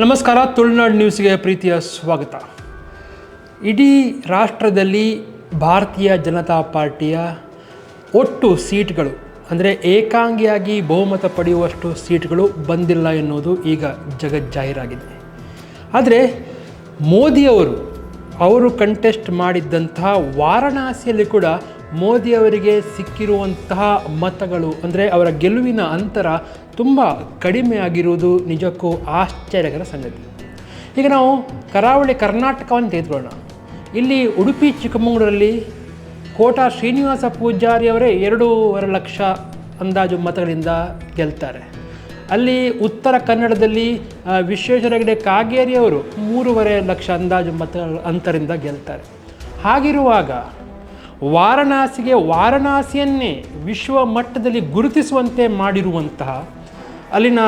ನಮಸ್ಕಾರ, ತುಳುನಾಡು ನ್ಯೂಸ್ಗೆ ಪ್ರೀತಿಯ ಸ್ವಾಗತ. ಇಡೀ ರಾಷ್ಟ್ರದಲ್ಲಿ ಭಾರತೀಯ ಜನತಾ ಪಾರ್ಟಿಯ ಒಟ್ಟು ಸೀಟ್ಗಳು, ಅಂದರೆ ಏಕಾಂಗಿಯಾಗಿ ಬಹುಮತ ಪಡೆಯುವಷ್ಟು ಸೀಟ್ಗಳು ಬಂದಿಲ್ಲ ಎನ್ನುವುದು ಈಗ ಜಗಜ್ಜಾಹೀರಾಗಿದೆ ಆದರೆ ಮೋದಿಯವರು ಅವರು ಕಂಟೆಸ್ಟ್ ಮಾಡಿದ್ದಂತಹ ವಾರಣಾಸಿಯಲ್ಲಿ ಕೂಡ ಮೋದಿಯವರಿಗೆ ಸಿಕ್ಕಿರುವಂತಹ ಮತಗಳು, ಅಂದರೆ ಅವರ ಗೆಲುವಿನ ಅಂತರ ತುಂಬ ಕಡಿಮೆ ಆಗಿರುವುದು ನಿಜಕ್ಕೂ ಆಶ್ಚರ್ಯಕರ ಸಂಗತಿ. ಈಗ ನಾವು ಕರಾವಳಿ ಕರ್ನಾಟಕವನ್ನು ತೆಗೆದುಕೊಳ್ಳೋಣ. ಇಲ್ಲಿ ಉಡುಪಿ, ಚಿಕ್ಕಮಗಳೂರಲ್ಲಿ ಕೋಟಾ ಶ್ರೀನಿವಾಸ ಪೂಜಾರಿ ಅವರೇ ಎರಡೂವರೆ ಲಕ್ಷ ಅಂದಾಜು ಮತಗಳಿಂದ ಗೆಲ್ತಾರೆ. ಅಲ್ಲಿ ಉತ್ತರ ಕನ್ನಡದಲ್ಲಿ ವಿಶ್ವೇಶ್ವರಗಡೆ ವಿಶ್ವೇಶ್ವರ ಹೆಗಡೆ ಕಾಗೇರಿ ಅವರು ಮೂರುವರೆ ಲಕ್ಷ ಅಂದಾಜು ಮತಗಳ ಅಂತರಿಂದ ಗೆಲ್ತಾರೆ. ಹಾಗಿರುವಾಗ ವಾರಣಾಸಿಗೆ ವಾರಣಾಸಿಯನ್ನೇ ವಿಶ್ವ ಮಟ್ಟದಲ್ಲಿ ಗುರುತಿಸುವಂತೆ ಮಾಡಿರುವಂತಹ ಅಲ್ಲಿನ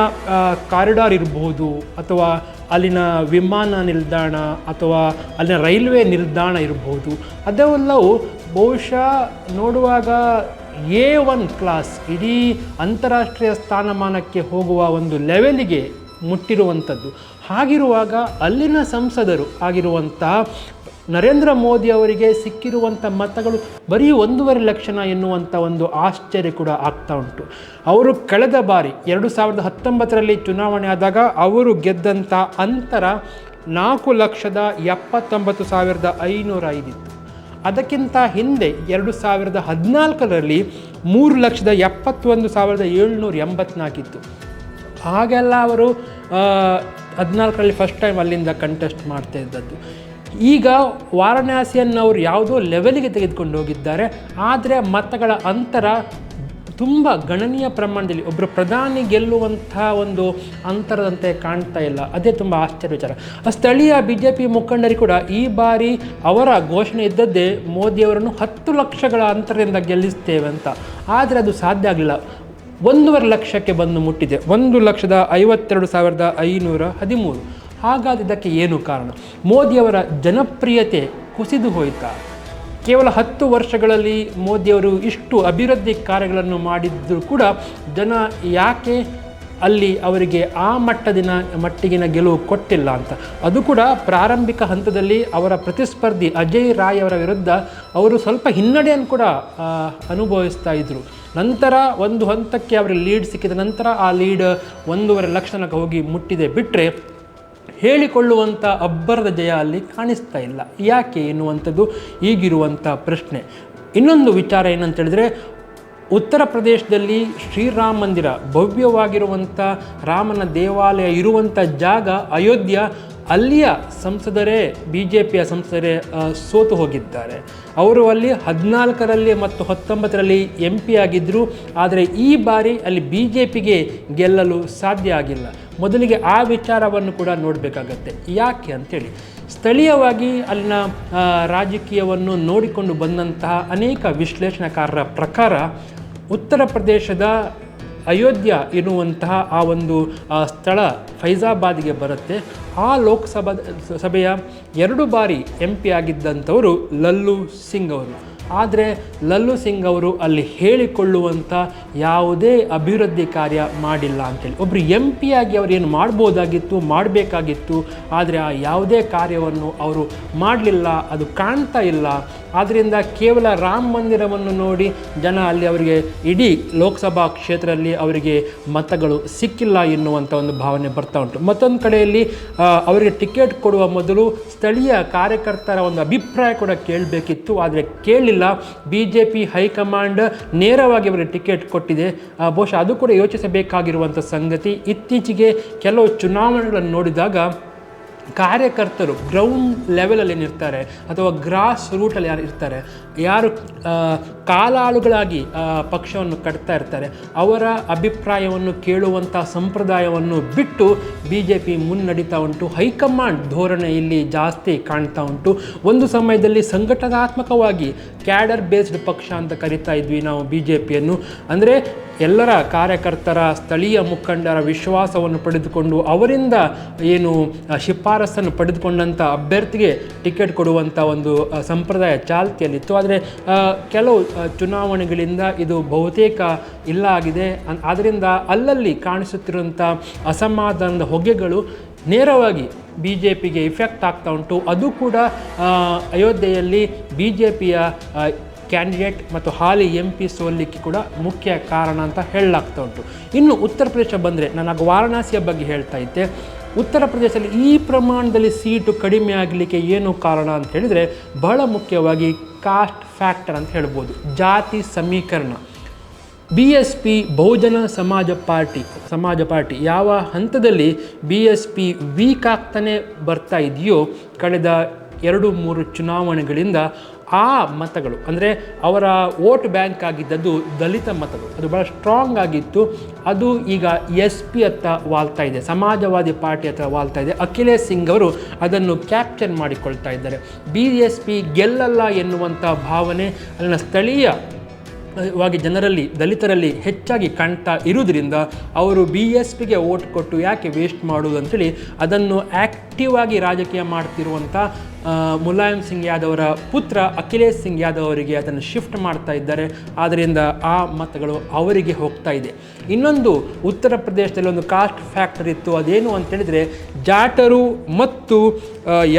ಕಾರಿಡಾರ್ ಇರಬಹುದು ಅಥವಾ ಅಲ್ಲಿನ ವಿಮಾನ ನಿಲ್ದಾಣ ಅಥವಾ ಅಲ್ಲಿನ ರೈಲ್ವೆ ನಿಲ್ದಾಣ ಇರಬಹುದು ಅದೆಲ್ಲವೂ ಬಹುಶಃ ನೋಡುವಾಗ ಎ ಒನ್ ಕ್ಲಾಸ್, ಇಡೀ ಅಂತಾರಾಷ್ಟ್ರೀಯ ಸ್ಥಾನಮಾನಕ್ಕೆ ಹೋಗುವ ಒಂದು ಲೆವೆಲಿಗೆ ಮುಟ್ಟಿರುವಂಥದ್ದು. ಹಾಗಿರುವಾಗ ಅಲ್ಲಿನ ಸಂಸದರು ಆಗಿರುವಂತಹ ನರೇಂದ್ರ ಮೋದಿ ಅವರಿಗೆ ಸಿಕ್ಕಿರುವಂಥ ಮತಗಳು ಬರೀ ಒಂದೂವರೆ ಲಕ್ಷಣ ಎನ್ನುವಂಥ ಒಂದು ಆಶ್ಚರ್ಯ ಕೂಡ ಆಗ್ತಾ ಉಂಟು. ಅವರು ಕಳೆದ ಬಾರಿ ಎರಡು ಸಾವಿರದ ಹತ್ತೊಂಬತ್ತರಲ್ಲಿ ಚುನಾವಣೆ ಆದಾಗ ಅವರು ಗೆದ್ದಂಥ ಅಂತರ ನಾಲ್ಕು ಲಕ್ಷದ ಎಪ್ಪತ್ತೊಂಬತ್ತು ಸಾವಿರದ ಐನೂರ ಐದಿತ್ತು. ಅದಕ್ಕಿಂತ ಹಿಂದೆ ಎರಡು ಸಾವಿರದ ಹದಿನಾಲ್ಕರಲ್ಲಿ ಮೂರು ಲಕ್ಷದ ಎಪ್ಪತ್ತೊಂದು ಸಾವಿರದ ಏಳ್ನೂರ ಎಂಬತ್ನಾಲ್ಕಿತ್ತು. ಹಾಗೆಲ್ಲ ಅವರು ಹದಿನಾಲ್ಕರಲ್ಲಿ ಫಸ್ಟ್ ಟೈಮ್ ಅಲ್ಲಿಂದ ಕಂಟೆಸ್ಟ್ ಮಾಡ್ತಾ ಇದ್ದದ್ದು. ಈಗ ವಾರಣಾಸಿಯನ್ನು ಅವರು ಯಾವುದೋ ಲೆವೆಲಿಗೆ ತೆಗೆದುಕೊಂಡು ಹೋಗಿದ್ದಾರೆ. ಆದರೆ ಮತಗಳ ಅಂತರ ತುಂಬ ಗಣನೀಯ ಪ್ರಮಾಣದಲ್ಲಿ ಒಬ್ಬರು ಪ್ರಧಾನಿ ಗೆಲ್ಲುವಂಥ ಒಂದು ಅಂತರದಂತೆ ಕಾಣ್ತಾ ಇಲ್ಲ. ಅದೇ ತುಂಬ ಆಶ್ಚರ್ಯ ವಿಚಾರ. ಆ ಸ್ಥಳೀಯ ಬಿ ಜೆ ಪಿ ಮುಖಂಡರು ಕೂಡ ಈ ಬಾರಿ ಅವರ ಘೋಷಣೆ ಇದ್ದದ್ದೇ ಮೋದಿಯವರನ್ನು ಹತ್ತು ಲಕ್ಷಗಳ ಅಂತರದಿಂದ ಗೆಲ್ಲಿಸ್ತೇವೆ ಅಂತ. ಆದರೆ ಅದು ಸಾಧ್ಯ ಆಗಲಿಲ್ಲ. ಒಂದೂವರೆ ಲಕ್ಷಕ್ಕೆ ಬಂದು ಮುಟ್ಟಿದೆ. ಒಂದು ಲಕ್ಷದ ಐವತ್ತೆರಡು ಸಾವಿರದ ಐನೂರ ಹದಿಮೂರು. ಹಾಗಾದ್ರೆ ಇದಕ್ಕೆ ಏನು ಕಾರಣ? ಮೋದಿಯವರ ಜನಪ್ರಿಯತೆ ಕುಸಿದು ಹೋಯಿತಾ. ಕೇವಲ ಹತ್ತು ವರ್ಷಗಳಲ್ಲಿ ಮೋದಿಯವರು ಇಷ್ಟು ಅಭಿವೃದ್ಧಿ ಕಾರ್ಯಗಳನ್ನು ಮಾಡಿದ್ದರೂ ಕೂಡ ಜನ ಯಾಕೆ ಅಲ್ಲಿ ಅವರಿಗೆ ಆ ಮಟ್ಟದಿನ, ಮಟ್ಟಿಗಿನ ಗೆಲುವು ಕೊಟ್ಟಿಲ್ಲ ಅಂತ? ಅದು ಕೂಡ ಪ್ರಾರಂಭಿಕ ಹಂತದಲ್ಲಿ ಅವರ ಪ್ರತಿಸ್ಪರ್ಧಿ ಅಜಯ್ ರಾಯ್ ಅವರ ವಿರುದ್ಧ ಅವರು ಸ್ವಲ್ಪ ಹಿನ್ನಡೆಯನ್ನು ಕೂಡ ಅನುಭವಿಸ್ತಾ ಇದ್ದರು ನಂತರ ಒಂದು ಹಂತಕ್ಕೆ ಅವರ ಲೀಡ್ ಸಿಕ್ಕಿದ ನಂತರ ಆ ಲೀಡ್ ಒಂದೂವರೆ ಲಕ್ಷ ಹೋಗಿ ಮುಟ್ಟಿದೆ. ಬಿಟ್ಟರೆ ಹೇಳಿಕೊಳ್ಳುವಂಥ ಅಬ್ಬರದ ಜಯ ಅಲ್ಲಿ ಕಾಣಿಸ್ತಾ ಇಲ್ಲ. ಯಾಕೆ ಎನ್ನುವಂಥದ್ದು ಈಗಿರುವಂಥ ಪ್ರಶ್ನೆ. ಇನ್ನೊಂದು ವಿಚಾರ ಏನಂತ ಹೇಳಿದ್ರೆ, ಉತ್ತರ ಪ್ರದೇಶದಲ್ಲಿ ಶ್ರೀರಾಮ ಮಂದಿರ ಭವ್ಯವಾಗಿರುವಂಥ ರಾಮನ ದೇವಾಲಯ ಇರುವಂಥ ಜಾಗ ಅಯೋಧ್ಯ, ಅಲ್ಲಿಯ ಸಂಸದರೇ ಬಿ ಜೆ ಪಿಯ ಸಂಸದರೇ ಸೋತು ಹೋಗಿದ್ದಾರೆ. ಅವರು ಅಲ್ಲಿ ಹದಿನಾಲ್ಕರಲ್ಲಿ ಮತ್ತು ಹತ್ತೊಂಬತ್ತರಲ್ಲಿ ಎಂ ಪಿ ಆಗಿದ್ದರು ಆದರೆ ಈ ಬಾರಿ ಅಲ್ಲಿ ಬಿ ಜೆ ಪಿಗೆ ಗೆಲ್ಲಲು ಸಾಧ್ಯ ಆಗಿಲ್ಲ. ಮೊದಲಿಗೆ ಆ ವಿಚಾರವನ್ನು ಕೂಡ ನೋಡಬೇಕಾಗತ್ತೆ. ಯಾಕೆ ಅಂಥೇಳಿ ಸ್ಥಳೀಯವಾಗಿ ಅಲ್ಲಿನ ರಾಜಕೀಯವನ್ನು ನೋಡಿಕೊಂಡು ಬಂದಂತಹ ಅನೇಕ ವಿಶ್ಲೇಷಣಕಾರರ ಪ್ರಕಾರ ಉತ್ತರ ಪ್ರದೇಶದ ಅಯೋಧ್ಯ ಎನ್ನುವಂತಹ ಆ ಒಂದು ಸ್ಥಳ ಫೈಜಾಬಾದ್ಗೆ ಬರುತ್ತೆ. ಆ ಲೋಕಸಭಾ ಸಭೆಯ ಎರಡು ಬಾರಿ ಎಂ ಪಿ ಆಗಿದ್ದಂಥವರು ಲಲ್ಲು ಸಿಂಗ್ ಅವರು. ಆದರೆ ಲಲ್ಲು ಸಿಂಗ್ ಅವರು ಅಲ್ಲಿ ಹೇಳಿಕೊಳ್ಳುವಂಥ ಯಾವುದೇ ಅಭಿವೃದ್ಧಿ ಕಾರ್ಯ ಮಾಡಿಲ್ಲ ಅಂತೇಳಿ. ಒಬ್ಬರು ಎಂ ಪಿ ಆಗಿ ಅವರು ಏನು ಮಾಡ್ಬೋದಾಗಿತ್ತು, ಮಾಡಬೇಕಾಗಿತ್ತು, ಆದರೆ ಆ ಯಾವುದೇ ಕಾರ್ಯವನ್ನು ಅವರು ಮಾಡಲಿಲ್ಲ, ಅದು ಕಾಣ್ತಾ ಇಲ್ಲ ಆದ್ದರಿಂದ ಕೇವಲ ರಾಮ ಮಂದಿರವನ್ನು ನೋಡಿ ಜನ ಅಲ್ಲಿ ಅವರಿಗೆ ಇಡೀ ಲೋಕಸಭಾ ಕ್ಷೇತ್ರದಲ್ಲಿ ಅವರಿಗೆ ಮತಗಳು ಸಿಕ್ಕಿಲ್ಲ ಎನ್ನುವಂಥ ಒಂದು ಭಾವನೆ ಬರ್ತಾ ಉಂಟು. ಮತ್ತೊಂದು ಕಡೆಯಲ್ಲಿ ಅವರಿಗೆ ಟಿಕೆಟ್ ಕೊಡುವ ಮೊದಲು ಸ್ಥಳೀಯ ಕಾರ್ಯಕರ್ತರ ಒಂದು ಅಭಿಪ್ರಾಯ ಕೂಡ ಕೇಳಬೇಕಿತ್ತು. ಆದರೆ ಕೇಳಲಿಲ್ಲ ಬಿ ಜೆ ಪಿ ಹೈಕಮಾಂಡ್ ನೇರವಾಗಿ ಅವರಿಗೆ ಟಿಕೆಟ್ ಕೊಟ್ಟಿದೆ. ಬಹುಶಃ ಅದು ಕೂಡ ಯೋಚಿಸಬೇಕಾಗಿರುವಂಥ ಸಂಗತಿ. ಇತ್ತೀಚೆಗೆ ಕೆಲವು ಚುನಾವಣೆಗಳನ್ನು ನೋಡಿದಾಗ ಕಾರ್ಯಕರ್ತರು ಗ್ರೌಂಡ್ ಲೆವೆಲಲ್ಲಿ ಏನಿರ್ತಾರೆ ಅಥವಾ ಗ್ರಾಸ್ ರೂಟಲ್ಲಿ ಯಾರು ಇರ್ತಾರೆ, ಯಾರು ಕಾಲಾಳುಗಳಾಗಿ ಪಕ್ಷವನ್ನು ಕಟ್ತಾ ಇರ್ತಾರೆ, ಅವರ ಅಭಿಪ್ರಾಯವನ್ನು ಕೇಳುವಂಥ ಸಂಪ್ರದಾಯವನ್ನು ಬಿಟ್ಟು ಬಿ ಜೆ ಪಿ ಮುನ್ನಡೀತಾ ಉಂಟು. ಹೈಕಮಾಂಡ್ ಧೋರಣೆ ಇಲ್ಲಿ ಜಾಸ್ತಿ ಕಾಣ್ತಾ ಉಂಟು. ಒಂದು ಸಮಯದಲ್ಲಿ ಸಂಘಟನಾತ್ಮಕವಾಗಿ ಕ್ಯಾಡರ್ ಬೇಸ್ಡ್ ಪಕ್ಷ ಅಂತ ಕರಿತಾ ಇದ್ವಿ ನಾವು ಬಿ ಜೆ ಪಿಯನ್ನು ಅಂದರೆ ಎಲ್ಲರ ಕಾರ್ಯಕರ್ತರ ಸ್ಥಳೀಯ ಮುಖಂಡರ ವಿಶ್ವಾಸವನ್ನು ಪಡೆದುಕೊಂಡು ಅವರಿಂದ ಏನು ಶಿಫಾರಸನ್ನು ಪಡೆದುಕೊಂಡಂಥ ಅಭ್ಯರ್ಥಿಗೆ ಟಿಕೆಟ್ ಕೊಡುವಂಥ ಒಂದು ಸಂಪ್ರದಾಯ ಚಾಲ್ತಿಯಲ್ಲಿತ್ತು. ಆದರೆ ಕೆಲವು ಚುನಾವಣೆಗಳಿಂದ ಇದು ಬಹುತೇಕ ಇಲ್ಲ ಆಗಿದೆ. ಆದ್ದರಿಂದ ಅಲ್ಲಲ್ಲಿ ಕಾಣಿಸುತ್ತಿರುವಂಥ ಅಸಮಾಧಾನದ ಹೊಗೆಗಳು ನೇರವಾಗಿ ಬಿ ಜೆ ಪಿಗೆ ಇಫೆಕ್ಟ್ ಆಗ್ತಾ ಉಂಟು. ಅದು ಕೂಡ ಅಯೋಧ್ಯೆಯಲ್ಲಿ ಬಿ ಜೆ ಪಿಯ ಕ್ಯಾಂಡಿಡೇಟ್ ಮತ್ತು ಹಾಲಿ ಎಂ ಪಿ ಸೋಲಿಕ್ಕೆ ಕೂಡ ಮುಖ್ಯ ಕಾರಣ ಅಂತ ಹೇಳಲಾಗ್ತಾ ಉಂಟು. ಇನ್ನು ಉತ್ತರ ಪ್ರದೇಶ ಬಂದರೆ, ನಾನು ವಾರಣಾಸಿಯ ಬಗ್ಗೆ ಹೇಳ್ತಾ ಇದ್ದೆ. ಉತ್ತರ ಪ್ರದೇಶದಲ್ಲಿ ಈ ಪ್ರಮಾಣದಲ್ಲಿ ಸೀಟು ಕಡಿಮೆ ಆಗಲಿಕ್ಕೆ ಏನು ಕಾರಣ ಅಂತ ಹೇಳಿದರೆ, ಬಹಳ ಮುಖ್ಯವಾಗಿ ಕಾಸ್ಟ್ ಫ್ಯಾಕ್ಟರ್ ಅಂತ ಹೇಳ್ಬೋದು. ಜಾತಿ ಸಮೀಕರಣ. ಬಿ ಎಸ್ ಪಿ ಬಹುಜನ ಸಮಾಜ ಪಾರ್ಟಿ ಸಮಾಜ ಪಾರ್ಟಿ. ಯಾವ ಹಂತದಲ್ಲಿ ಬಿ ಎಸ್ ಪಿ ವೀಕ್ ಆಗ್ತಾನೆ ಬರ್ತಾ ಇದೆಯೋ ಕಳೆದ ಎರಡು ಮೂರು ಚುನಾವಣೆಗಳಿಂದ ಆ ಮತಗಳು, ಅಂದರೆ ಅವರ ವೋಟ್ ಬ್ಯಾಂಕ್ ಆಗಿದ್ದದ್ದು ದಲಿತ ಮತಗಳು, ಅದು ಭಾಳ ಸ್ಟ್ರಾಂಗ್ ಆಗಿತ್ತು. ಅದು ಈಗ ಎಸ್ ಪಿ ಹತ್ತ ವಾಲ್ತಾ ಇದೆ, ಸಮಾಜವಾದಿ ಪಾರ್ಟಿ ಹತ್ರ ವಾಲ್ತಾ ಇದೆ. ಅಖಿಲೇಶ್ ಸಿಂಗ್ ಅವರು ಅದನ್ನು ಕ್ಯಾಪ್ಚರ್ ಮಾಡಿಕೊಳ್ತಾ ಇದ್ದಾರೆ. ಬಿ ಎಸ್ ಪಿ ಗೆಲ್ಲಲ್ಲ ಎನ್ನುವಂಥ ಭಾವನೆ ಅಲ್ಲಿನ ಸ್ಥಳೀಯ ವಾಗಿ ಜನರಲ್ಲಿ, ದಲಿತರಲ್ಲಿ ಹೆಚ್ಚಾಗಿ ಕಾಣ್ತಾ ಇರುವುದರಿಂದ ಅವರು ಬಿ ಎಸ್ ಪಿಗೆ ಓಟ್ ಕೊಟ್ಟು ಯಾಕೆ ವೇಸ್ಟ್ ಅಂತೇಳಿ ಅದನ್ನು ಆ್ಯಕ್ಟಿವ್ ಆಗಿ ರಾಜಕೀಯ ಮಾಡ್ತಿರುವಂಥ ಮುಲಾಯಂ ಸಿಂಗ್ ಯಾದವರ ಪುತ್ರ ಅಖಿಲೇಶ್ ಸಿಂಗ್ ಯಾದವ್ ಅವರಿಗೆ ಅದನ್ನು ಶಿಫ್ಟ್ ಮಾಡ್ತಾ ಇದ್ದಾರೆ. ಆದ್ದರಿಂದ ಆ ಮತಗಳು ಅವರಿಗೆ ಹೋಗ್ತಾ ಇದೆ. ಇನ್ನೊಂದು ಉತ್ತರ ಪ್ರದೇಶದಲ್ಲಿ ಒಂದು ಕಾಸ್ಟ್ ಫ್ಯಾಕ್ಟರ್ ಇತ್ತು. ಅದೇನು ಅಂತೇಳಿದರೆ ಜಾಟರು ಮತ್ತು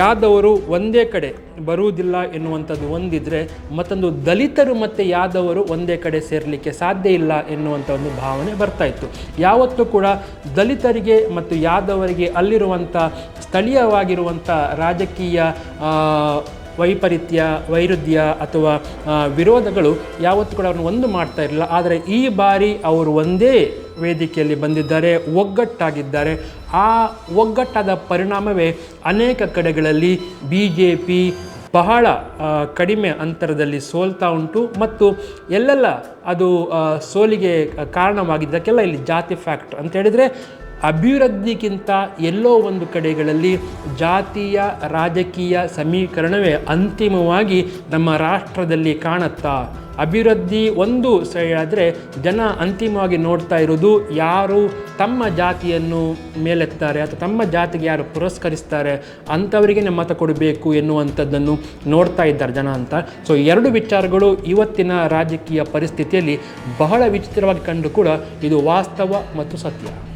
ಯಾದವರು ಒಂದೇ ಕಡೆ ಬರುವುದಿಲ್ಲ ಎನ್ನುವಂಥದ್ದು ಒಂದಿದ್ರೆ ಮತ್ತೊಂದು ದಲಿತರು ಮತ್ತು ಯಾದವರು ಒಂದೇ ಕಡೆ ಸೇರಲಿಕ್ಕೆ ಸಾಧ್ಯ ಇಲ್ಲ ಎನ್ನುವಂಥ ಒಂದು ಭಾವನೆ ಬರ್ತಾ ಇತ್ತು. ಯಾವತ್ತೂ ಕೂಡ ದಲಿತರಿಗೆ ಮತ್ತು ಯಾದವರಿಗೆ ಅಲ್ಲಿರುವಂಥ ಸ್ಥಳೀಯವಾಗಿರುವಂಥ ರಾಜಕೀಯ ವೈಪರೀತ್ಯ, ವೈರುಧ್ಯ ಅಥವಾ ವಿರೋಧಗಳು ಯಾವತ್ತೂ ಕೂಡ ಅವ್ರನ್ನ ಒಂದು ಮಾಡ್ತಾ ಇರಲಿಲ್ಲ. ಆದರೆ ಈ ಬಾರಿ ಅವರು ಒಂದೇ ವೇದಿಕೆಯಲ್ಲಿ ಬಂದಿದ್ದಾರೆ, ಒಗ್ಗಟ್ಟಾಗಿದ್ದಾರೆ. ಆ ಒಗ್ಗಟ್ಟಾದ ಪರಿಣಾಮವೇ ಅನೇಕ ಕಡೆಗಳಲ್ಲಿ ಬಿ ಜೆ ಪಿ ಬಹಳ ಕಡಿಮೆ ಅಂತರದಲ್ಲಿ ಸೋಲ್ತಾ ಉಂಟು. ಮತ್ತು ಎಲ್ಲೆಲ್ಲ ಅದು ಸೋಲಿಗೆ ಕಾರಣವಾಗಿದ್ದಕ್ಕೆಲ್ಲ ಇಲ್ಲಿ ಜಾತಿ ಫ್ಯಾಕ್ಟ್ ಅಂತ ಹೇಳಿದರೆ ಅಭಿವೃದ್ಧಿಗಿಂತ ಎಲ್ಲೋ ಒಂದು ಕಡೆಗಳಲ್ಲಿ ಜಾತಿಯ ರಾಜಕೀಯ ಸಮೀಕರಣವೇ ಅಂತಿಮವಾಗಿ ನಮ್ಮ ರಾಷ್ಟ್ರದಲ್ಲಿ ಕಾಣುತ್ತಾ? ಅಭಿವೃದ್ಧಿ ಒಂದು ಆದರೆ ಜನ ಅಂತಿಮವಾಗಿ ನೋಡ್ತಾ ಇರೋದು ಯಾರು? ತಮ್ಮ ಜಾತಿಯನ್ನು ಮೇಲೆತ್ತಾರೆ ಅಥವಾ ತಮ್ಮ ಜಾತಿಗೆ ಯಾರು ಪುರಸ್ಕರಿಸ್ತಾರೆ? ಅಂಥವರಿಗೆ ಮತ ಕೊಡಬೇಕು ಎನ್ನುವಂಥದ್ದನ್ನು ನೋಡ್ತಾ ಇದ್ದಾರೆ ಜನ ಅಂತ. ಸೊ ಎರಡು ವಿಚಾರಗಳು ಇವತ್ತಿನ ರಾಜಕೀಯ ಪರಿಸ್ಥಿತಿಯಲ್ಲಿ ಬಹಳ ವಿಚಿತ್ರವಾಗಿ ಕಂಡು ಕೂಡ ಇದು ವಾಸ್ತವ ಮತ್ತು ಸತ್ಯ.